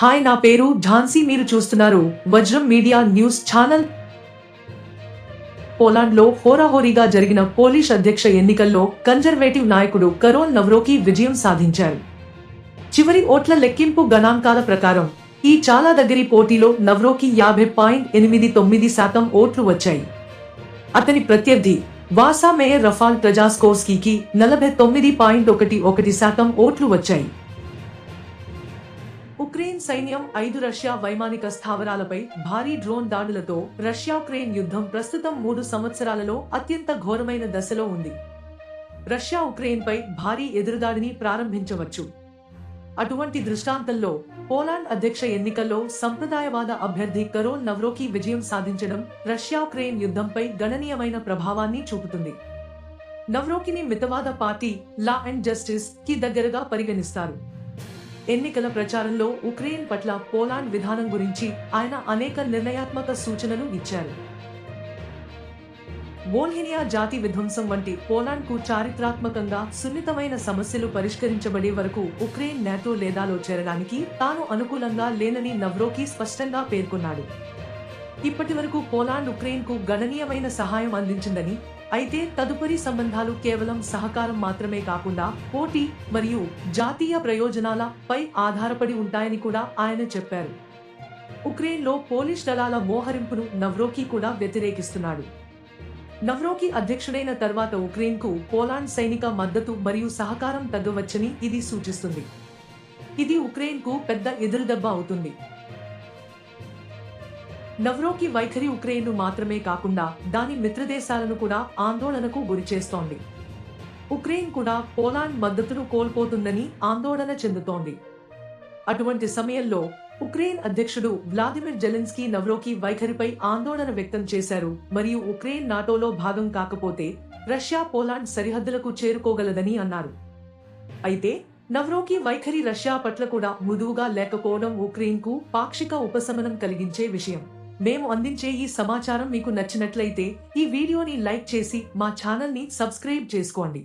Hi నా పేరు ఝాన్సీ. మీరు చూస్తున్నారు వజ్రం మీడియా న్యూస్ ఛానల్. పోలాండ్లో హోరాహోరీగా జరిగిన పోలిష్ అధ్యక్ష ఎన్నికల్లో కన్జర్వేటివ్ నాయకుడు కరోల్ నవ్రోకి విజయం సాధించారు. చివరి ఓట్ల లెక్కింపు గణాంకాల ప్రకారం ఈ చాలా దగ్గరి పోటీలో నవ్రోకి యాభై పాయింట్ ఎనిమిది తొమ్మిది శాతం ఓట్లు వచ్చాయి. అతని ప్రత్యర్థి వాసా మేయర్ రఫాల్ ప్రజాస్కోస్కీకి నలభై తొమ్మిది పాయింట్ ఒకటి ఒకటి శాతం ఓట్లు వచ్చాయి. ఉక్రెయిన్ సైన్యం ఐదు రష్యా వైమానిక స్థావరాలపై భారీ డ్రోన్ దాడులతో రష్యా ఉక్రెయిన్ యుద్ధం ప్రస్తుతం మూడు సంవత్సరాలలో అత్యంత ఘోరమైన దశలో ఉంది. రష్యా ఉక్రెయిన్పై భారీ ఎదురుదాడిని ప్రారంభించవచ్చు. అటువంటి దృష్టాంతంలో పోలాండ్ అధ్యక్ష ఎన్నికల్లో సంప్రదాయవాద అభ్యర్థి కరోల్ నవ్రోకి విజయం సాధించడం రష్యా ఉక్రెయిన్ యుద్ధంపై గణనీయమైన ప్రభావాన్ని చూపుతుంది. నవ్రోకిని మితవాద పార్టీ లా అండ్ జస్టిస్కి దగ్గరగా పరిగణిస్తారు. ఎన్నికల ప్రచారంలో ఉక్రెయిన్ పట్ల పోలాండ్ విధానం గురించి ఆయన అనేక నిర్ణయాత్మక సూచనలు ఇచ్చారు. బోల్హినియా జాతి విధ్వంసం వంటి పోలాండ్కు చారిత్రాత్మకంగా సున్నితమైన సమస్యలు పరిష్కరించబడే వరకు ఉక్రెయిన్ నేటో లేదాలో చేరడానికి తాను అనుకూలంగా లేనని నవ్రోకి స్పష్టంగా పేర్కొన్నాడు. ఇప్పటి వరకు పోలాండ్ ఉక్రెయిన్కు గణనీయమైన సహాయం అందించిందని అయితే తదుపరి సంబంధాలు కేవలం సహకారం మాత్రమే కాకుండా పోటీ మరియు జాతీయ ప్రయోజనాల పై ఆధారపడి ఉంటాయని కూడా ఆయన చెప్పారు. ఉక్రెయిన్లో పోలిష్ దళాల మోహరింపును నవ్రోకి కూడా వ్యతిరేకిస్తున్నాడు. నవ్రోకి అధ్యక్షుడైన తర్వాత ఉక్రెయిన్కు పోలాండ్ సైనిక మద్దతు మరియు సహకారం తగ్గవచ్చని ఇది సూచిస్తుంది. ఇది ఉక్రెయిన్కు పెద్ద ఎదురుదెబ్బ అవుతుంది. నవ్రోకి వైఖరి ఉక్రెయిన్ను మాత్రమే కాకుండా దాని మిత్రదేశాలను కూడా ఆందోళనకు గురిచేస్తోంది ఉక్రెయిన్ కూడా పోలాండ్ మద్దతును కోల్పోతుందని ఆందోళన చెందుతోంది. అటువంటి సమయంలో ఉక్రెయిన్ అధ్యక్షుడు వ్లాదిమిర్ జెలెన్స్కీ నవ్రోకి వైఖరిపై ఆందోళన వ్యక్తం చేశారు. మరియు ఉక్రెయిన్ నాటోలో భాగం కాకపోతే రష్యా పోలాండ్ సరిహద్దులకు చేరుకోగలదని అన్నారు. అయితే నవ్రోకి వైఖరి రష్యా పట్ల కూడా మృదువుగా లేకపోవడం ఉక్రెయిన్కు పాక్షిక ఉపశమనం కలిగించే విషయం. మేము అందించే ఈ సమాచారం మీకు నచ్చినట్లయితే ఈ వీడియోని లైక్ చేసి మా ఛానల్ని సబ్స్క్రైబ్ చేసుకోండి.